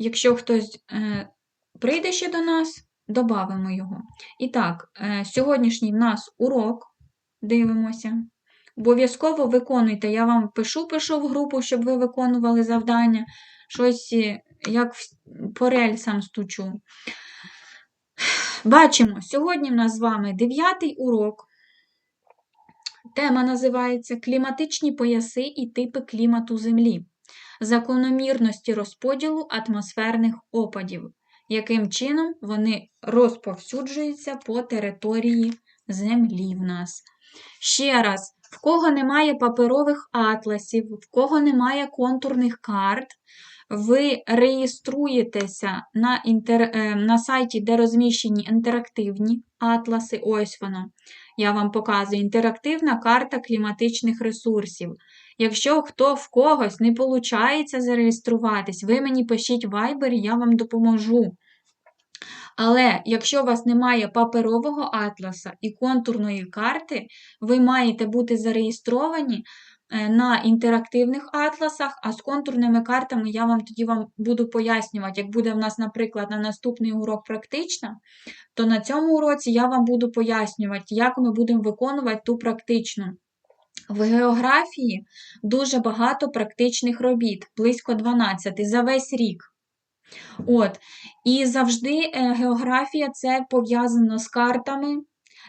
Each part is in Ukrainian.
якщо хтось е, прийде ще до нас, додамо його. І так, е, сьогоднішній в нас урок. Дивимося. Обов'язково виконуйте. Я вам пишу, пишу в групу, щоб ви виконували завдання. Щось е, як в- по рельсам стучу. Бачимо, сьогодні в нас з вами дев'ятий урок. Тема називається Кліматичні пояси і типи клімату Землі. Закономірності розподілу атмосферних опадів. Яким чином вони розповсюджуються по території Землі в нас. Ще раз, в кого немає паперових атласів, в кого немає контурних карт, ви реєструєтеся на, інтер... е, на сайті, де розміщені інтерактивні атласи. Ось воно. Я вам показую інтерактивна карта кліматичних ресурсів. Якщо хто в когось не виходить зареєструватись, ви мені пишіть Viber, я вам допоможу. Але якщо у вас немає паперового атласа і контурної карти, ви маєте бути зареєстровані е, на інтерактивних атласах, а з контурними картами я вам тоді вам буду пояснювати, як буде в нас, наприклад, на наступний урок практична, то на цьому уроці я вам буду пояснювати, як ми будемо виконувати ту практичну. В географії дуже багато практичних робіт, близько 12 за весь рік. От. І завжди е, географія це пов'язано з картами,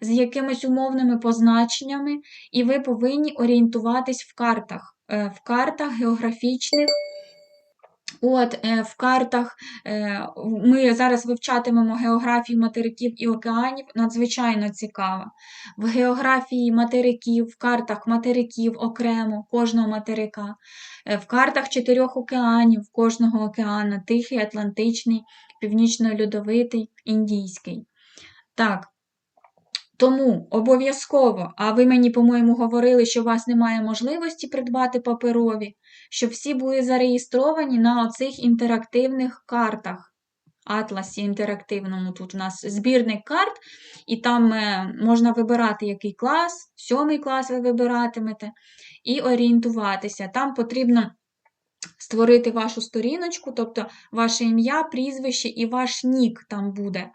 з якимись умовними позначеннями, і ви повинні орієнтуватись в картах, е, в картах географічних. От, е, в картах е, ми зараз вивчатимемо географію материків і океанів, надзвичайно цікаво. В географії материків, в картах материків окремо кожного материка, е, в картах чотирьох океанів кожного океана Тихий, Атлантичний, Північно-Льодовитий, Індійський. Так. Тому обов'язково, а ви мені, по-моєму, говорили, що у вас немає можливості придбати паперові, щоб всі були зареєстровані на оцих інтерактивних картах. Атласі інтерактивному тут у нас збірник карт, і там е, можна вибирати, який клас, сьомий клас ви вибиратимете, і орієнтуватися. Там потрібно створити вашу сторіночку, тобто ваше ім'я, прізвище і ваш нік там буде.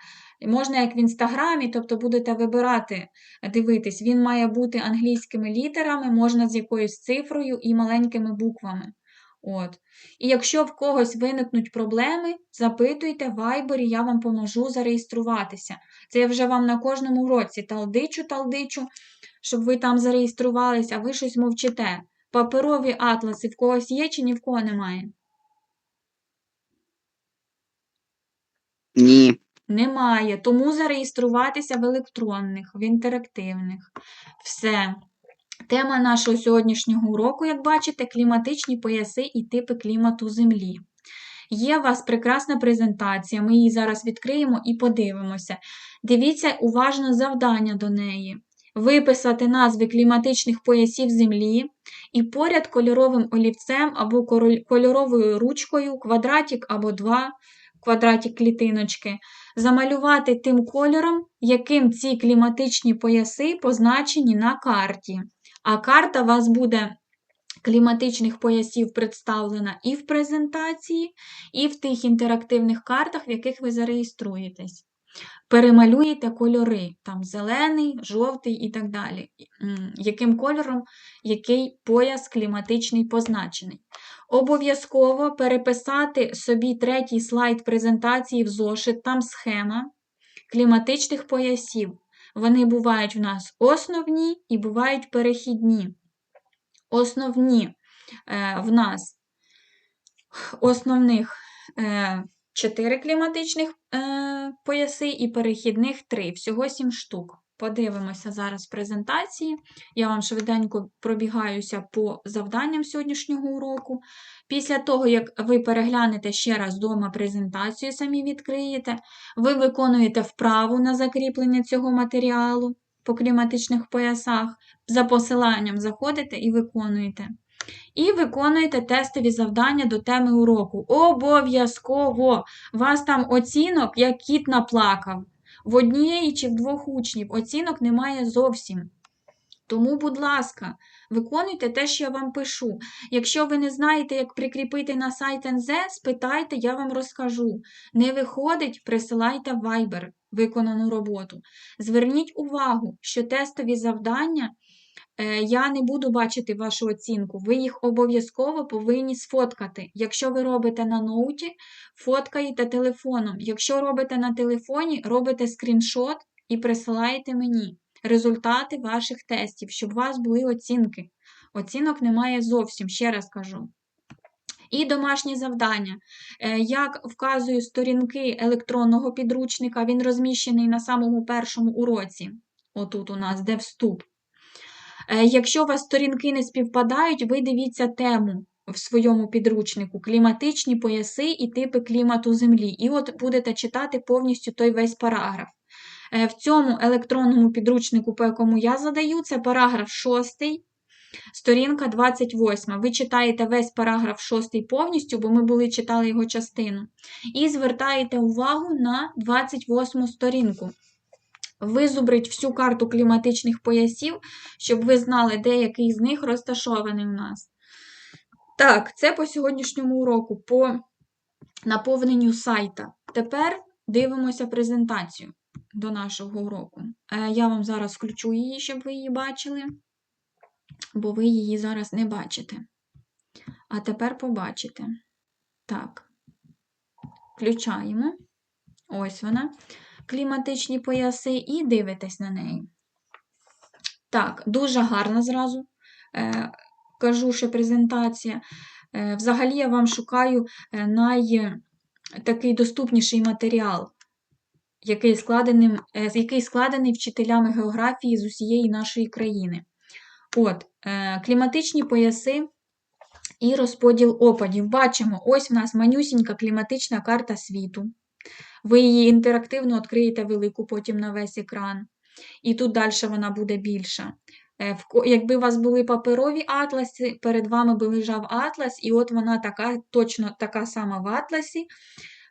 Можна як в інстаграмі, тобто будете вибирати, дивитись, він має бути англійськими літерами, можна з якоюсь цифрою і маленькими буквами. От. І якщо в когось виникнуть проблеми, запитуйте в Viber, я вам поможу зареєструватися. Це я вже вам на кожному уроці талдичу, талдичу, щоб ви там зареєструвалися, а ви щось мовчите. Паперові атласи в когось є чи ні в кого немає? Ні. Немає. Тому зареєструватися в електронних, в інтерактивних. Все. Тема нашого сьогоднішнього уроку, як бачите, кліматичні пояси і типи клімату Землі. Є у вас прекрасна презентація, ми її зараз відкриємо і подивимося. Дивіться уважно завдання до неї. Виписати назви кліматичних поясів Землі і поряд кольоровим олівцем або кольоровою ручкою, квадратик або два, квадратик клітиночки, замалювати тим кольором, яким ці кліматичні пояси позначені на карті. А карта вас буде кліматичних поясів представлена і в презентації, і в тих інтерактивних картах, в яких ви зареєструєтесь. Перемалюєте кольори, там зелений, жовтий і так далі. Яким кольором який пояс кліматичний позначений. Обов'язково переписати собі третій слайд презентації в зошит, там схема кліматичних поясів. Вони бувають в нас основні і бувають перехідні. Основні е, в нас основних е, 4 кліматичних е, пояси і перехідних 3, всього 7 штук. Подивимося зараз презентації. Я вам швиденько пробігаюся по завданням сьогоднішнього уроку. Після того, як ви переглянете ще раз вдома презентацію, самі відкриєте, ви виконуєте вправу на закріплення цього матеріалу по кліматичних поясах. За посиланням заходите і виконуєте. І виконуєте тестові завдання до теми уроку. Обов'язково! Вас там оцінок, як кіт наплакав. В однієї чи в двох учнів оцінок немає зовсім. Тому, будь ласка, виконуйте те, що я вам пишу. Якщо ви не знаєте, як прикріпити на сайт НЗ, спитайте, я вам розкажу. Не виходить, присилайте Viber виконану роботу. Зверніть увагу, що тестові завдання я не буду бачити вашу оцінку. Ви їх обов'язково повинні сфоткати. Якщо ви робите на ноуті, фоткаєте телефоном. Якщо робите на телефоні, робите скріншот і присилаєте мені результати ваших тестів, щоб у вас були оцінки. Оцінок немає зовсім, ще раз кажу. І домашні завдання. Е, Як вказую сторінки електронного підручника, він розміщений на самому першому уроці. Отут у нас, де вступ. Е, Якщо у вас сторінки не співпадають, ви дивіться тему в своєму підручнику кліматичні пояси і типи клімату Землі. І от будете читати повністю той весь параграф. Е, В цьому електронному підручнику, по якому я задаю, це параграф 6, сторінка 28. Ви читаєте весь параграф 6 повністю, бо ми були читали його частину. І звертаєте увагу на 28 сторінку. Визубрить всю карту кліматичних поясів, щоб ви знали, де який з них розташований у нас. Так, це по сьогоднішньому уроку, по наповненню сайта. Тепер дивимося презентацію до нашого уроку. Е, Я вам зараз включу її, щоб ви її бачили, бо ви її зараз не бачите. А тепер побачите. Так, включаємо. Ось вона. Кліматичні пояси, і дивитесь на неї. Так, дуже гарна зразу. Е, кажу, що презентація. Е, взагалі, я вам шукаю е, най такий доступніший матеріал, який складений, е, який складений вчителями географії з усієї нашої країни. От, е, кліматичні пояси і розподіл опадів. Бачимо, ось в нас манюсінька кліматична карта світу. Ви її інтерактивно відкриєте велику потім на весь екран. І тут далі вона буде більша. Е, Якби у вас були паперові атласи, перед вами би лежав атлас, і от вона така, точно така сама в атласі,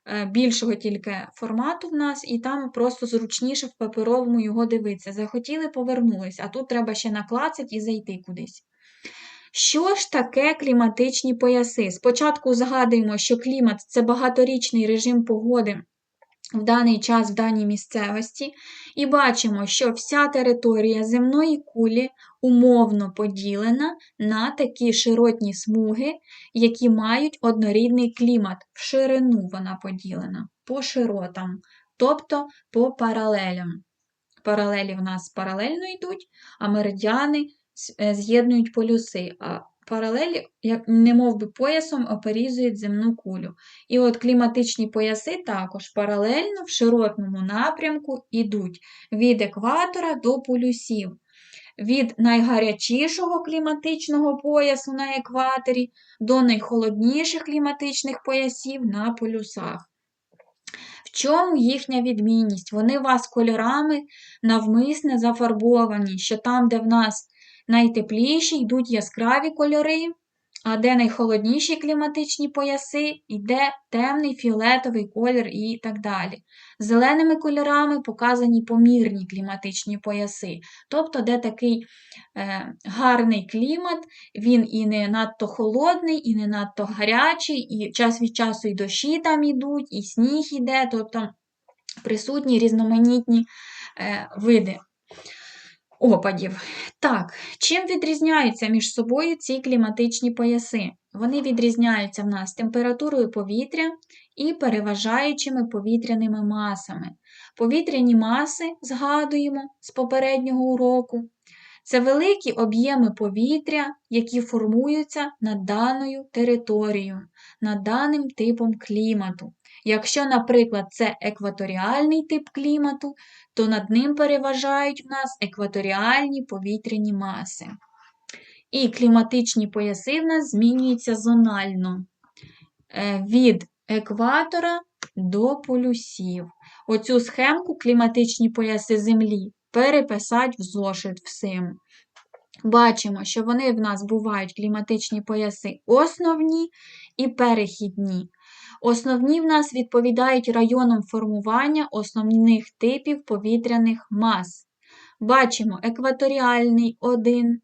е, більшого тільки формату в нас, і там просто зручніше в паперовому його дивитися. Захотіли, повернулись, а тут треба ще наклацати і зайти кудись. Що ж таке кліматичні пояси? Спочатку згадуємо, що клімат це багаторічний режим погоди в даний час в даній місцевості, і бачимо, що вся територія земної кулі умовно поділена на такі широтні смуги, які мають однорідний клімат. В ширину вона поділена, по широтам, тобто по паралелям. Паралелі в нас паралельно йдуть, а меридіани е, з'єднують полюси, а паралелі, як немов би поясом, оперізують земну кулю. І от кліматичні пояси також паралельно в широтному напрямку йдуть від екватора до полюсів. Від найгарячішого кліматичного поясу на екваторі до найхолодніших кліматичних поясів на полюсах. В чому їхня відмінність? Вони у вас кольорами навмисне зафарбовані, що там, де в нас найтепліші, йдуть яскраві кольори, а де найхолодніші кліматичні пояси, йде темний фіолетовий колір і так далі. Зеленими кольорами показані помірні кліматичні пояси, тобто, де такий е, гарний клімат, він і не надто холодний, і не надто гарячий, і час від часу і дощі там йдуть, і сніг іде, тобто присутні різноманітні е, види опадів. Так, чим відрізняються між собою ці кліматичні пояси? Вони відрізняються в нас температурою повітря і переважаючими повітряними масами. Повітряні маси, згадуємо з попереднього уроку, це великі об'єми повітря, які формуються над даною територією, над даним типом клімату. Якщо, наприклад, це екваторіальний тип клімату, то над ним переважають в нас екваторіальні повітряні маси. І кліматичні пояси в нас змінюються зонально е, від екватора до полюсів. Оцю схемку кліматичні пояси Землі переписати в зошит всім. Бачимо, що вони в нас бувають кліматичні пояси основні і перехідні. Основні в нас відповідають районам формування основних типів повітряних мас. Бачимо екваторіальний 1,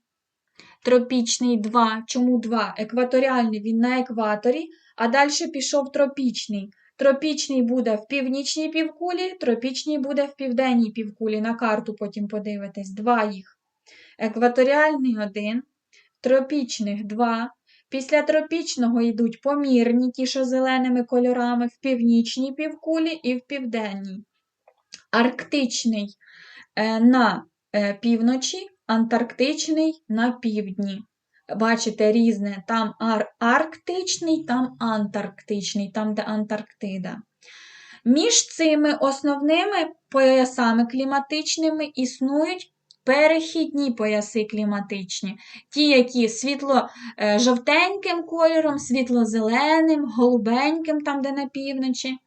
тропічний 2. Чому 2? Екваторіальний він на екваторі, а далі пішов тропічний. Тропічний буде в північній півкулі, тропічний буде в південній півкулі. На карту потім подивитесь. Два їх. Екваторіальний 1, тропічних 2. Після тропічного йдуть помірні, ті, що зеленими кольорами, в північній півкулі і в південній. Арктичний е, на е, півночі, антарктичний на півдні. Бачите, різне. Там ар арктичний, там антарктичний, там, де Антарктида. Між цими основними поясами кліматичними існують перехідні пояси кліматичні. Ті, які світло-жовтеньким кольором, світло-зеленим, голубеньким, там, де на півночі.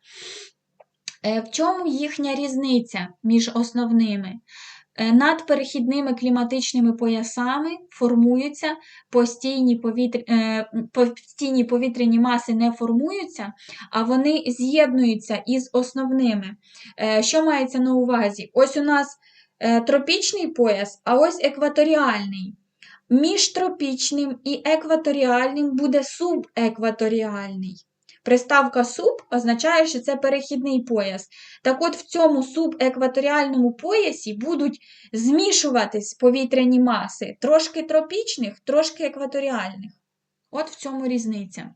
Е, В чому їхня різниця між основними? Е, Над перехідними кліматичними поясами формуються постійні, повітря... е, постійні повітряні маси не формуються, а вони з'єднуються із основними. Е, Що мається на увазі? Ось у нас е, тропічний пояс, а ось екваторіальний. Між тропічним і екваторіальним буде субекваторіальний. Приставка суб означає, що це перехідний пояс. Так от в цьому субекваторіальному поясі будуть змішуватись повітряні маси, трошки тропічних, трошки екваторіальних. От в цьому різниця.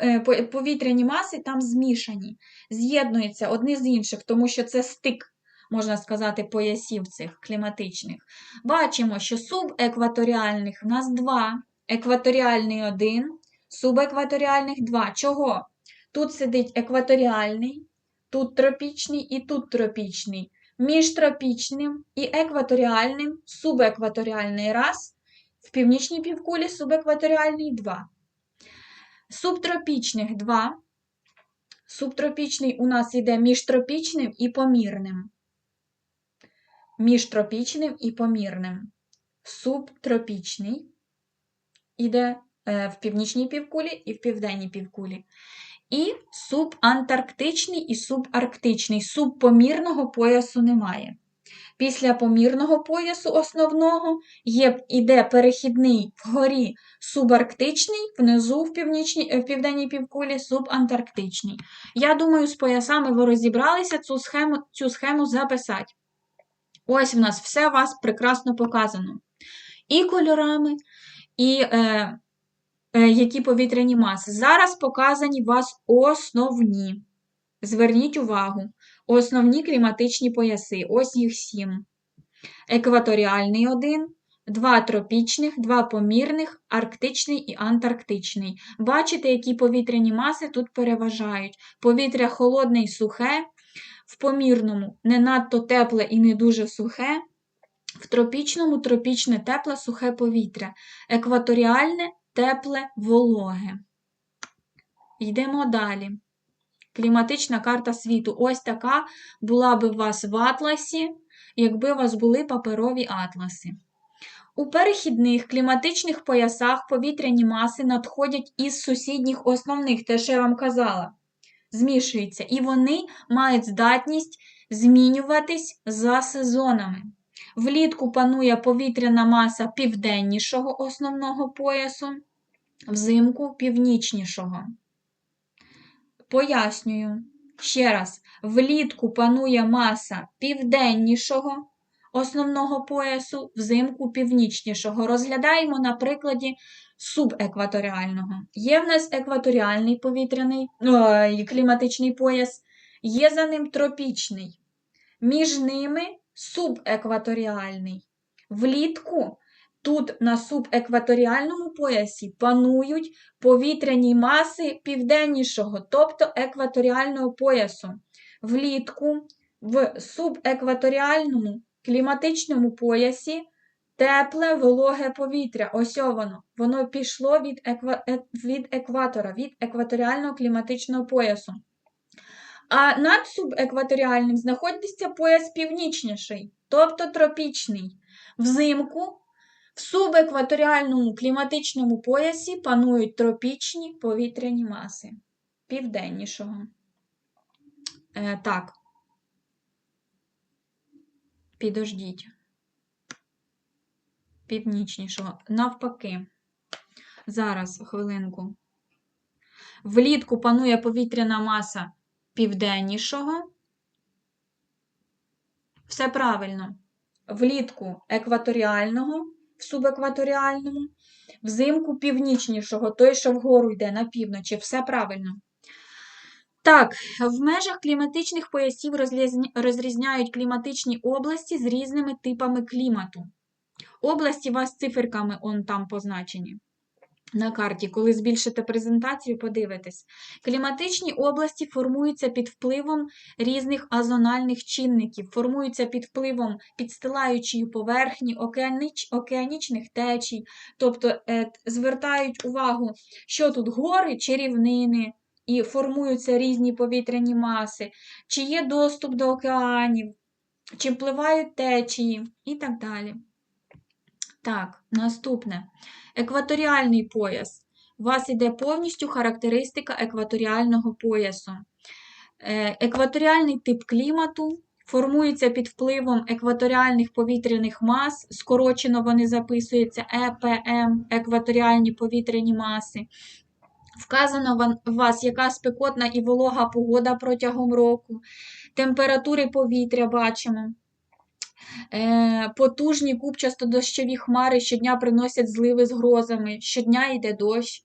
Е, Повітряні маси там змішані, з'єднуються одні з інших, тому що це стик, можна сказати, поясів цих кліматичних. Бачимо, що субекваторіальних в нас два, екваторіальний один, субекваторіальних два. Чого? Тут сидить екваторіальний, тут тропічний і тут тропічний. Між тропічним і екваторіальним субекваторіальний раз, в північній півкулі субекваторіальний два. Субтропічних два. Субтропічний у нас йде між тропічним і помірним. Між тропічним і помірним. Субтропічний іде е, в північній півкулі і в південній півкулі. І субантарктичний і субарктичний. Субпомірного поясу немає. Після помірного поясу основного є, іде перехідний вгорі субарктичний, внизу в, північній, е, в південній півкулі субантарктичний. Я думаю, з поясами ви розібралися цю схему, цю схему записати. Ось в нас все у вас прекрасно показано. І кольорами, і е, е, які повітряні маси. Зараз показані вас основні. Зверніть увагу, основні кліматичні пояси. Ось їх сім. Екваторіальний один, два тропічних, два помірних, арктичний і антарктичний. Бачите, які повітряні маси тут переважають. Повітря холодне і сухе, в помірному не надто тепле і не дуже сухе, в тропічному тропічне тепле сухе повітря, екваторіальне тепле вологе. Йдемо далі. Кліматична карта світу. Ось така була би у вас в атласі, якби у вас були паперові атласи. У перехідних кліматичних поясах повітряні маси надходять із сусідніх основних, те, що я вам казала, змішуються, і вони мають здатність змінюватись за сезонами. Влітку панує повітряна маса південнішого основного поясу, взимку північнішого. Пояснюю ще раз: влітку панує маса південнішого основного поясу, взимку північнішого. Розглядаємо на прикладі субекваторіального. Є в нас екваторіальний повітряний ой, кліматичний пояс, є за ним тропічний. Між ними субекваторіальний. Влітку тут на субекваторіальному поясі панують повітряні маси південнішого, тобто екваторіального поясу. Влітку в субекваторіальному кліматичному поясі тепле вологе повітря. Ось воно. Воно пішло від, еква... е- від екватора, від екваторіального кліматичного поясу. А над субекваторіальним знаходиться пояс північніший, тобто тропічний. Взимку в субекваторіальному кліматичному поясі панують тропічні повітряні маси південнішого. Е, так. Підождіть. Північнішого. Навпаки. Зараз, хвилинку. Влітку панує повітряна маса південнішого. Все правильно. Влітку екваторіального, в субекваторіальному, взимку північнішого, той, що вгору йде на півночі. Все правильно. Так, в межах кліматичних поясів розрізняють кліматичні області з різними типами клімату. Області у вас циферками он там позначені на карті. Коли збільшите презентацію, подивитесь. Кліматичні області формуються під впливом різних азональних чинників, формуються під впливом підстилаючої поверхні, океаніч, океанічних течій, тобто е, звертають увагу, що тут гори чи рівнини, і формуються різні повітряні маси, чи є доступ до океанів, чи впливають течії і так далі. Так, наступне. Екваторіальний пояс. У вас іде повністю характеристика екваторіального поясу. Е, Екваторіальний тип клімату формується під впливом екваторіальних повітряних мас, скорочено вони записуються ЕПМ, екваторіальні повітряні маси. Вказано у вас, яка спекотна і волога погода протягом року, температури повітря бачимо. Е, Потужні купчасто-дощові хмари щодня приносять зливи з грозами, щодня йде дощ.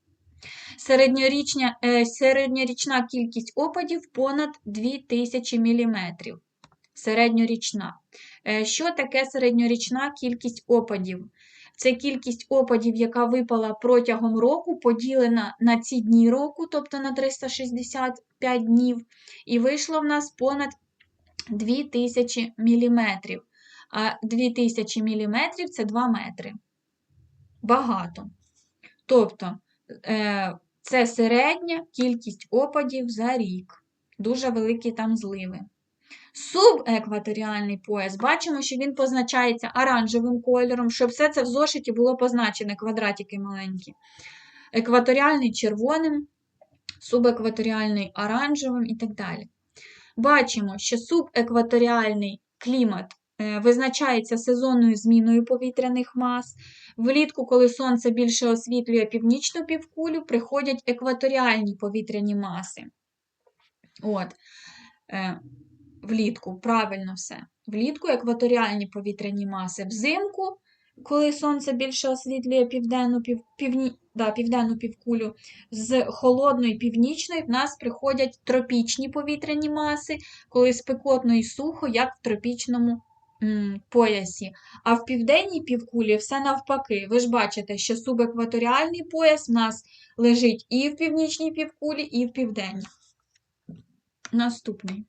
Середньорічня, е, середньорічна кількість опадів понад 2000 мм. Середньорічна. Е, Що таке середньорічна кількість опадів? Це кількість опадів, яка випала протягом року, поділена на ці дні року, тобто на 365 днів, і вийшло в нас понад 2000 мм. А 2000 мм це 2 метри. Багато. Тобто, е, це середня кількість опадів за рік. Дуже великі там зливи. Субекваторіальний пояс, бачимо, що він позначається оранжевим кольором, щоб все це в зошиті було позначене, квадратики маленькі. Екваторіальний червоним, субекваторіальний оранжевим і так далі. Бачимо, що субекваторіальний клімат визначається сезонною зміною повітряних мас. Влітку, коли сонце більше освітлює північну півкулю, приходять екваторіальні повітряні маси. От. Е, влітку, правильно все. Влітку екваторіальні повітряні маси. Взимку, коли сонце більше освітлює південну, пів, півні, да, південну півкулю, з холодної північної в нас приходять тропічні повітряні маси, коли спекотно і сухо, як в тропічному поясі. А в південній півкулі все навпаки. Ви ж бачите, що субекваторіальний пояс в нас лежить і в північній півкулі, і в південній. Наступний.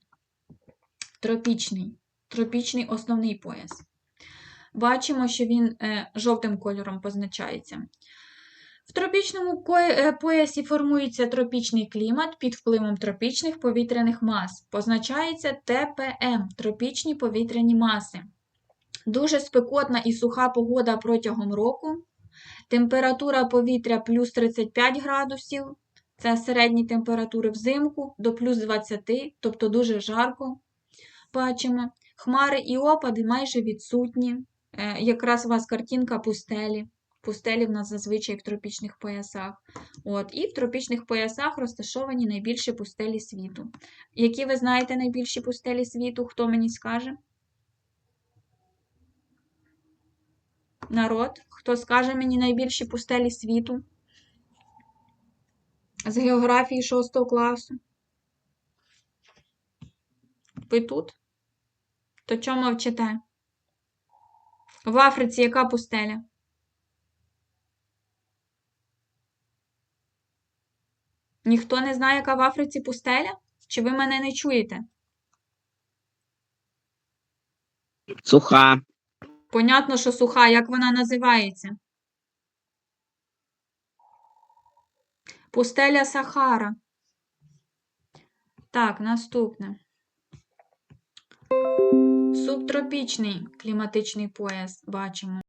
Тропічний. Тропічний основний пояс. Бачимо, що він е, жовтим кольором позначається. В тропічному е, поясі формується тропічний клімат під впливом тропічних повітряних мас. Позначається ТПМ тропічні повітряні маси. Дуже спекотна і суха погода протягом року. Температура повітря плюс 35 градусів. Це середні температури взимку до плюс 20, тобто дуже жарко. Бачимо. Хмари і опади майже відсутні. Е, Якраз у вас картинка пустелі. Пустелі в нас зазвичай в тропічних поясах. От. І в тропічних поясах розташовані найбільші пустелі світу. Які ви знаєте найбільші пустелі світу? Хто мені скаже? Народ, хто скаже мені найбільші пустелі світу? З географії 6 класу. Ви тут? То чому мовчите? В Африці яка пустеля? Ніхто не знає, яка в Африці пустеля? Чи ви мене не чуєте? Суха. Понятно, що суха, як вона називається? Пустеля Сахара. Так, наступне. Субтропічний кліматичний пояс бачимо.